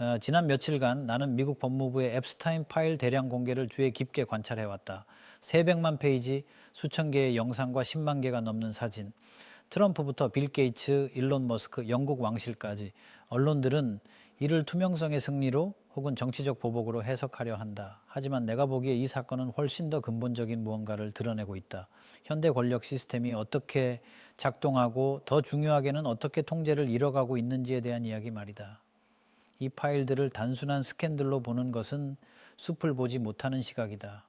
어, 지난 며칠간 나는 미국 법무부의 앱스타인 파일 대량 공개를 주의 깊게 관찰해왔다. 300만 페이지, 수천 개의 영상과 10만 개가 넘는 사진. 트럼프부터 빌 게이츠, 일론 머스크, 영국 왕실까지 언론들은 이를 투명성의 승리로 혹은 정치적 보복으로 해석하려 한다. 하지만 내가 보기에 이 사건은 훨씬 더 근본적인 무언가를 드러내고 있다. 현대 권력 시스템이 어떻게 작동하고 더 중요하게는 어떻게 통제를 잃어가고 있는지에 대한 이야기 말이다. 이 파일들을 단순한 스캔들로 보는 것은 숲을 보지 못하는 시각이다.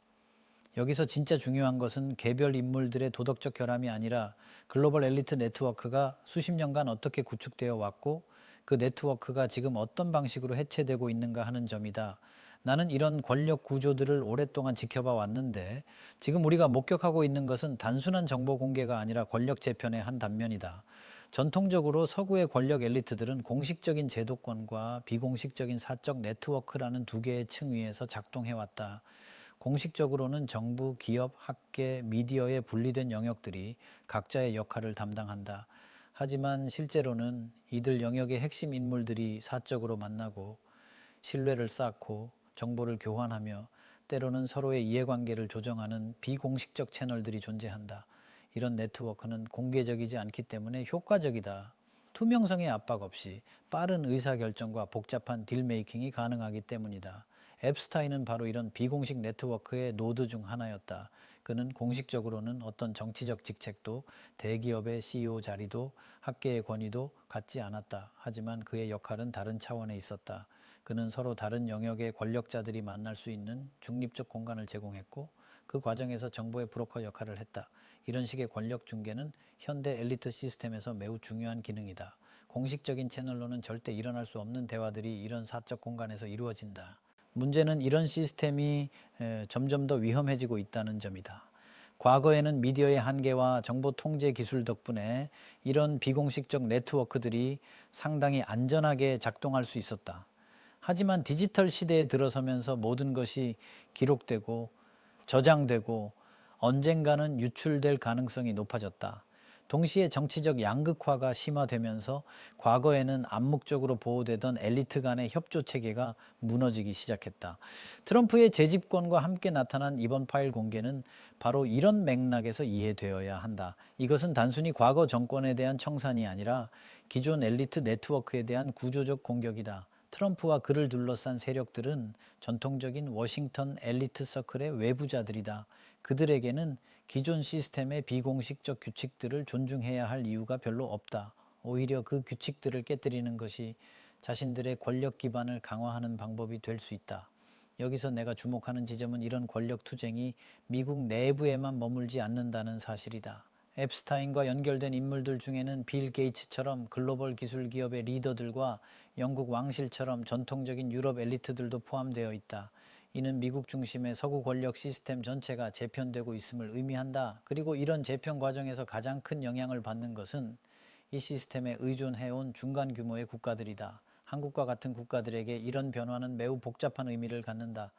여기서 진짜 중요한 것은 개별 인물들의 도덕적 결함이 아니라 글로벌 엘리트 네트워크가 수십 년간 어떻게 구축되어 왔고 그 네트워크가 지금 어떤 방식으로 해체되고 있는가 하는 점이다. 나는 이런 권력 구조들을 오랫동안 지켜봐 왔는데 지금 우리가 목격하고 있는 것은 단순한 정보 공개가 아니라 권력 재편의 한 단면이다. 전통적으로 서구의 권력 엘리트들은 공식적인 제도권과 비공식적인 사적 네트워크라는 두 개의 층 위에서 작동해 왔다. 공식적으로는 정부, 기업, 학계, 미디어에 분리된 영역들이 각자의 역할을 담당한다. 하지만 실제로는 이들 영역의 핵심 인물들이 사적으로 만나고 신뢰를 쌓고 정보를 교환하며 때로는 서로의 이해관계를 조정하는 비공식적 채널들이 존재한다. 이런 네트워크는 공개적이지 않기 때문에 효과적이다. 투명성의 압박 없이 빠른 의사결정과 복잡한 딜메이킹이 가능하기 때문이다. 앱스타인은 바로 이런 비공식 네트워크의 노드 중 하나였다. 그는 공식적으로는 어떤 정치적 직책도 대기업의 CEO 자리도 학계의 권위도 갖지 않았다. 하지만 그의 역할은 다른 차원에 있었다. 그는 서로 다른 영역의 권력자들이 만날 수 있는 중립적 공간을 제공했고 그 과정에서 정보의 브로커 역할을 했다. 이런 식의 권력 중개는 현대 엘리트 시스템에서 매우 중요한 기능이다. 공식적인 채널로는 절대 일어날 수 없는 대화들이 이런 사적 공간에서 이루어진다. 문제는 이런 시스템이 에, 점점 더 위험해지고 있다는 점이다. 과거에는 미디어의 한계와 정보 통제 기술 덕분에 이런 비공식적 네트워크들이 상당히 안전하게 작동할 수 있었다. 하지만 디지털 시대에 들어서면서 모든 것이 기록되고 저장되고 언젠가는 유출될 가능성이 높아졌다. 동시에 정치적 양극화가 심화되면서 과거에는 암묵적으로 보호되던 엘리트 간의 협조 체계가 무너지기 시작했다. 트럼프의 재집권과 함께 나타난 이번 파일 공개는 바로 이런 맥락에서 이해되어야 한다. 이것은 단순히 과거 정권에 대한 청산이 아니라 기존 엘리트 네트워크에 대한 구조적 공격이다. 트럼프와 그를 둘러싼 세력들은 전통적인 워싱턴 엘리트 서클의 외부자들이다. 그들에게는 기존 시스템의 비공식적 규칙들을 존중해야 할 이유가 별로 없다. 오히려 그 규칙들을 깨뜨리는 것이 자신들의 권력 기반을 강화하는 방법이 될 수 있다. 여기서 내가 주목하는 지점은 이런 권력 투쟁이 미국 내부에만 머물지 않는다는 사실이다. 앱스타인과 연결된 인물들 중에는 빌 게이츠처럼 글로벌 기술 기업의 리더들과 영국 왕실처럼 전통적인 유럽 엘리트들도 포함되어 있다. 이는 미국 중심의 서구 권력 시스템 전체가 재편되고 있음을 의미한다. 그리고 이런 재편 과정에서 가장 큰 영향을 받는 것은 이 시스템에 의존해온 중간 규모의 국가들이다. 한국과 같은 국가들에게 이런 변화는 매우 복잡한 의미를 갖는다.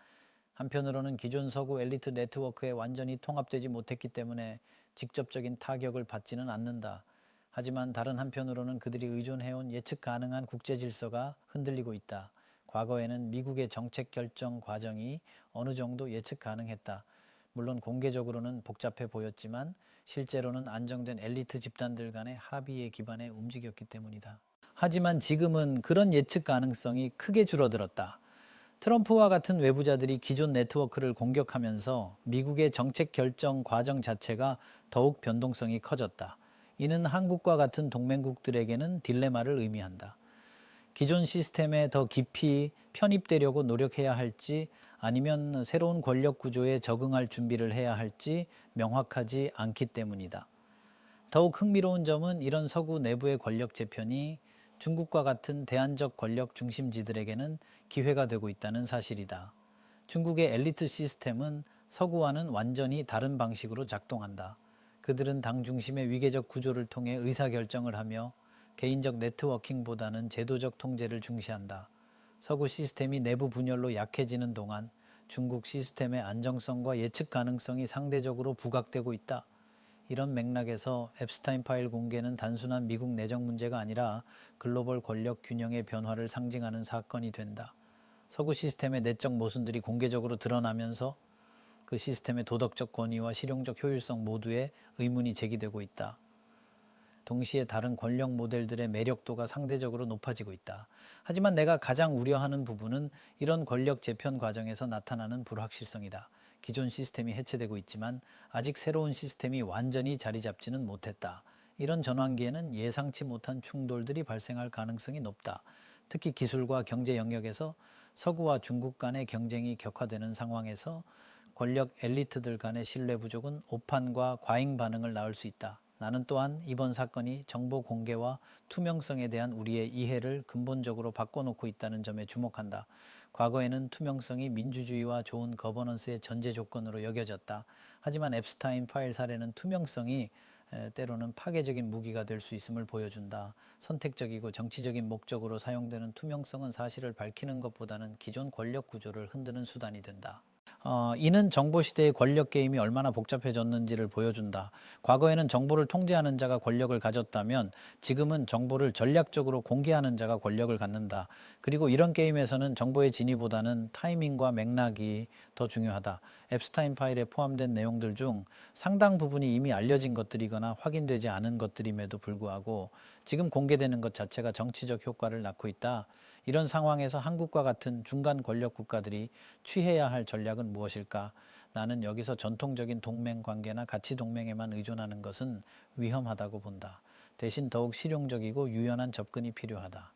한편으로는 기존 서구 엘리트 네트워크에 완전히 통합되지 못했기 때문에 직접적인 타격을 받지는 않는다. 하지만 다른 한편으로는 그들이 의존해온 예측 가능한 국제 질서가 흔들리고 있다. 과거에는 미국의 정책 결정 과정이 어느 정도 예측 가능했다. 물론 공개적으로는 복잡해 보였지만 실제로는 안정된 엘리트 집단들 간의 합의에 기반해 움직였기 때문이다. 하지만 지금은 그런 예측 가능성이 크게 줄어들었다. 트럼프와 같은 외부자들이 기존 네트워크를 공격하면서 미국의 정책 결정 과정 자체가 더욱 변동성이 커졌다. 이는 한국과 같은 동맹국들에게는 딜레마를 의미한다. 기존 시스템에 더 깊이 편입되려고 노력해야 할지 아니면 새로운 권력 구조에 적응할 준비를 해야 할지 명확하지 않기 때문이다. 더욱 흥미로운 점은 이런 서구 내부의 권력 재편이 중국과 같은 대안적 권력 중심지들에게는 기회가 되고 있다는 사실이다. 중국의 엘리트 시스템은 서구와는 완전히 다른 방식으로 작동한다. 그들은 당 중심의 위계적 구조를 통해 의사결정을 하며 개인적 네트워킹보다는 제도적 통제를 중시한다. 서구 시스템이 내부 분열로 약해지는 동안 중국 시스템의 안정성과 예측 가능성이 상대적으로 부각되고 있다. 이런 맥락에서 앱스타인 파일 공개는 단순한 미국 내정 문제가 아니라 글로벌 권력 균형의 변화를 상징하는 사건이 된다. 서구 시스템의 내적 모순들이 공개적으로 드러나면서 그 시스템의 도덕적 권위와 실용적 효율성 모두에 의문이 제기되고 있다. 동시에 다른 권력 모델들의 매력도가 상대적으로 높아지고 있다. 하지만 내가 가장 우려하는 부분은 이런 권력 재편 과정에서 나타나는 불확실성이다. 기존 시스템이 해체되고 있지만 아직 새로운 시스템이 완전히 자리 잡지는 못했다. 이런 전환기에는 예상치 못한 충돌들이 발생할 가능성이 높다. 특히 기술과 경제 영역에서 서구와 중국 간의 경쟁이 격화되는 상황에서 권력 엘리트들 간의 신뢰 부족은 오판과 과잉 반응을 낳을 수 있다. 나는 또한 이번 사건이 정보 공개와 투명성에 대한 우리의 이해를 근본적으로 바꿔놓고 있다는 점에 주목한다. 과거에는 투명성이 민주주의와 좋은 거버넌스의 전제 조건으로 여겨졌다. 하지만 앱스타인 파일 사례는 투명성이 에, 때로는 파괴적인 무기가 될 수 있음을 보여준다. 선택적이고 정치적인 목적으로 사용되는 투명성은 사실을 밝히는 것보다는 기존 권력 구조를 흔드는 수단이 된다. 어, 이는 정보 시대의 권력 게임이 얼마나 복잡해졌는지를 보여준다. 과거에는 정보를 통제하는 자가 권력을 가졌다면 지금은 정보를 전략적으로 공개하는 자가 권력을 갖는다. 그리고 이런 게임에서는 정보의 진위보다는 타이밍과 맥락이 더 중요하다. 앱스타인 파일에 포함된 내용들 중 상당 부분이 이미 알려진 것들이거나 확인되지 않은 것들임에도 불구하고 지금 공개되는 것 자체가 정치적 효과를 낳고 있다. 이런 상황에서 한국과 같은 중간 권력 국가들이 취해야 할 전략은 무엇일까? 나는 여기서 전통적인 동맹 관계나 가치 동맹에만 의존하는 것은 위험하다고 본다. 대신 더욱 실용적이고 유연한 접근이 필요하다.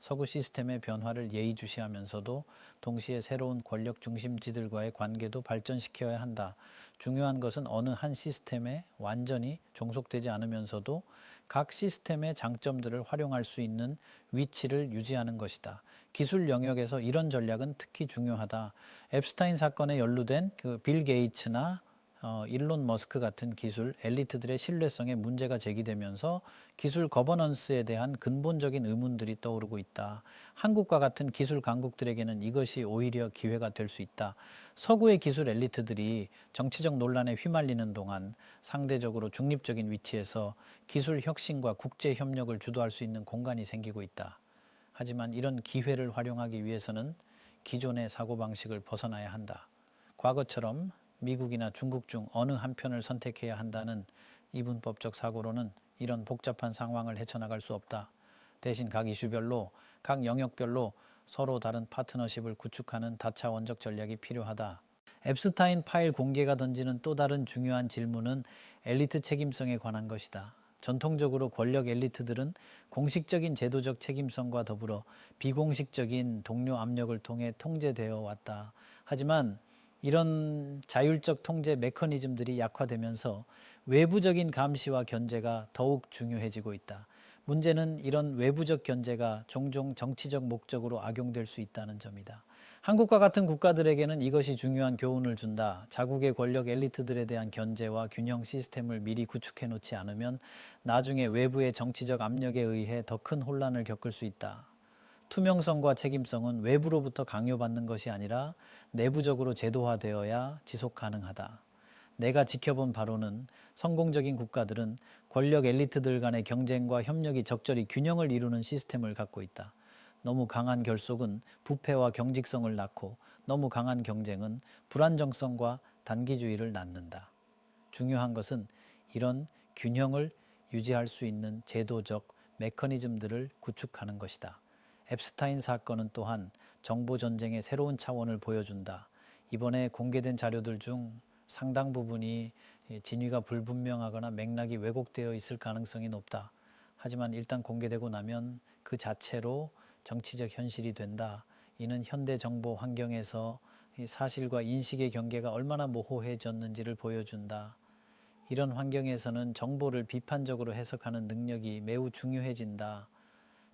서구 시스템의 변화를 예의주시하면서도 동시에 새로운 권력 중심지들과의 관계도 발전시켜야 한다. 중요한 것은 어느 한 시스템에 완전히 종속되지 않으면서도 각 시스템의 장점들을 활용할 수 있는 위치를 유지하는 것이다. 기술 영역에서 이런 전략은 특히 중요하다. 앱스타인 사건에 연루된 그 빌 게이츠나 어, 일론 머스크 같은 기술 엘리트들의 신뢰성에 문제가 제기되면서 기술 거버넌스에 대한 근본적인 의문들이 떠오르고 있다. 한국과 같은 기술 강국들에게는 이것이 오히려 기회가 될 수 있다. 서구의 기술 엘리트들이 정치적 논란에 휘말리는 동안 상대적으로 중립적인 위치에서 기술 혁신과 국제 협력을 주도할 수 있는 공간이 생기고 있다. 하지만 이런 기회를 활용하기 위해서는 기존의 사고방식을 벗어나야 한다. 과거처럼 미국이나 중국 중 어느 한편을 선택해야 한다는 이분법적 사고로는 이런 복잡한 상황을 헤쳐나갈 수 없다. 대신 각 이슈별로, 각 영역별로 서로 다른 파트너십을 구축하는 다차원적 전략이 필요하다. 앱스타인 파일 공개가 던지는 또 다른 중요한 질문은 엘리트 책임성에 관한 것이다. 전통적으로 권력 엘리트들은 공식적인 제도적 책임성과 더불어 비공식적인 동료 압력을 통해 통제되어 왔다. 하지만 이런 자율적 통제 메커니즘들이 약화되면서 외부적인 감시와 견제가 더욱 중요해지고 있다. 문제는 이런 외부적 견제가 종종 정치적 목적으로 악용될 수 있다는 점이다. 한국과 같은 국가들에게는 이것이 중요한 교훈을 준다. 자국의 권력 엘리트들에 대한 견제와 균형 시스템을 미리 구축해 놓지 않으면 나중에 외부의 정치적 압력에 의해 더 큰 혼란을 겪을 수 있다. 투명성과 책임성은 외부로부터 강요받는 것이 아니라 내부적으로 제도화되어야 지속 가능하다. 내가 지켜본 바로는 성공적인 국가들은 권력 엘리트들 간의 경쟁과 협력이 적절히 균형을 이루는 시스템을 갖고 있다. 너무 강한 결속은 부패와 경직성을 낳고 너무 강한 경쟁은 불안정성과 단기주의를 낳는다. 중요한 것은 이런 균형을 유지할 수 있는 제도적 메커니즘들을 구축하는 것이다. 앱스타인 사건은 또한 정보 전쟁의 새로운 차원을 보여준다. 이번에 공개된 자료들 중 상당 부분이 진위가 불분명하거나 맥락이 왜곡되어 있을 가능성이 높다. 하지만 일단 공개되고 나면 그 자체로 정치적 현실이 된다. 이는 현대 정보 환경에서 사실과 인식의 경계가 얼마나 모호해졌는지를 보여준다. 이런 환경에서는 정보를 비판적으로 해석하는 능력이 매우 중요해진다.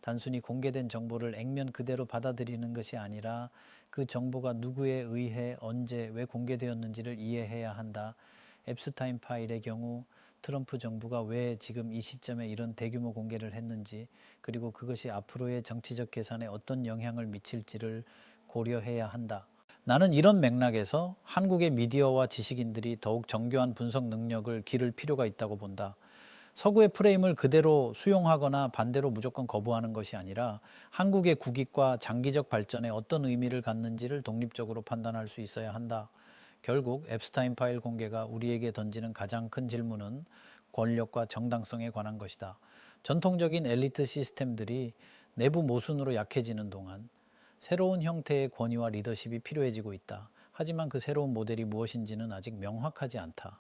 단순히 공개된 정보를 액면 그대로 받아들이는 것이 아니라 그 정보가 누구에 의해 언제 왜 공개되었는지를 이해해야 한다. 앱스타인 파일의 경우 트럼프 정부가 왜 지금 이 시점에 이런 대규모 공개를 했는지 그리고 그것이 앞으로의 정치적 계산에 어떤 영향을 미칠지를 고려해야 한다. 나는 이런 맥락에서 한국의 미디어와 지식인들이 더욱 정교한 분석 능력을 기를 필요가 있다고 본다. 서구의 프레임을 그대로 수용하거나 반대로 무조건 거부하는 것이 아니라 한국의 국익과 장기적 발전에 어떤 의미를 갖는지를 독립적으로 판단할 수 있어야 한다. 결국 앱스타인 파일 공개가 우리에게 던지는 가장 큰 질문은 권력과 정당성에 관한 것이다. 전통적인 엘리트 시스템들이 내부 모순으로 약해지는 동안 새로운 형태의 권위와 리더십이 필요해지고 있다. 하지만 그 새로운 모델이 무엇인지는 아직 명확하지 않다.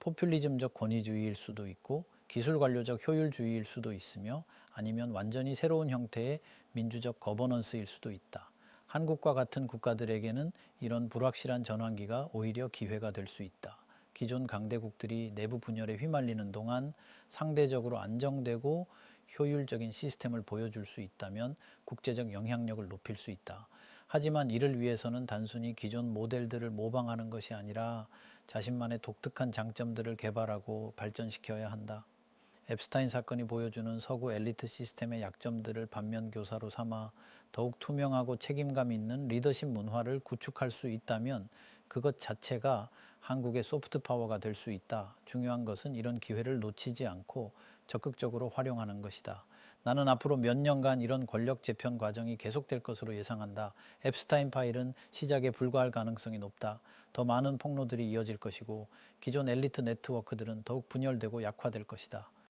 포퓰리즘적 권위주의일 수도 있고 기술 관료적 효율주의일 수도 있으며 아니면 완전히 새로운 형태의 민주적 거버넌스일 수도 있다. 한국과 같은 국가들에게는 이런 불확실한 전환기가 오히려 기회가 될 수 있다. 기존 강대국들이 내부 분열에 휘말리는 동안 상대적으로 안정되고 효율적인 시스템을 보여줄 수 있다면 국제적 영향력을 높일 수 있다. 하지만 이를 위해서는 단순히 기존 모델들을 모방하는 것이 아니라 자신만의 독특한 장점들을 개발하고 발전시켜야 한다. 앱스타인 사건이 보여주는 서구 엘리트 시스템의 약점들을 반면 교사로 삼아 더욱 투명하고 책임감 있는 리더십 문화를 구축할 수 있다면 그것 자체가 한국의 소프트 파워가 될 수 있다. 중요한 것은 이런 기회를 놓치지 않고 적극적으로 활용하는 것이다. 나는 앞으로 몇 년간 이런 권력 재편 과정이 계속될 것으로 예상한다. 앱스타인 파일은 시작에 불과할 가능성이 높다. 더 많은 폭로들이 이어질 것이고 기존 엘리트 네트워크들은 더욱 분열되고 약화될 것이다.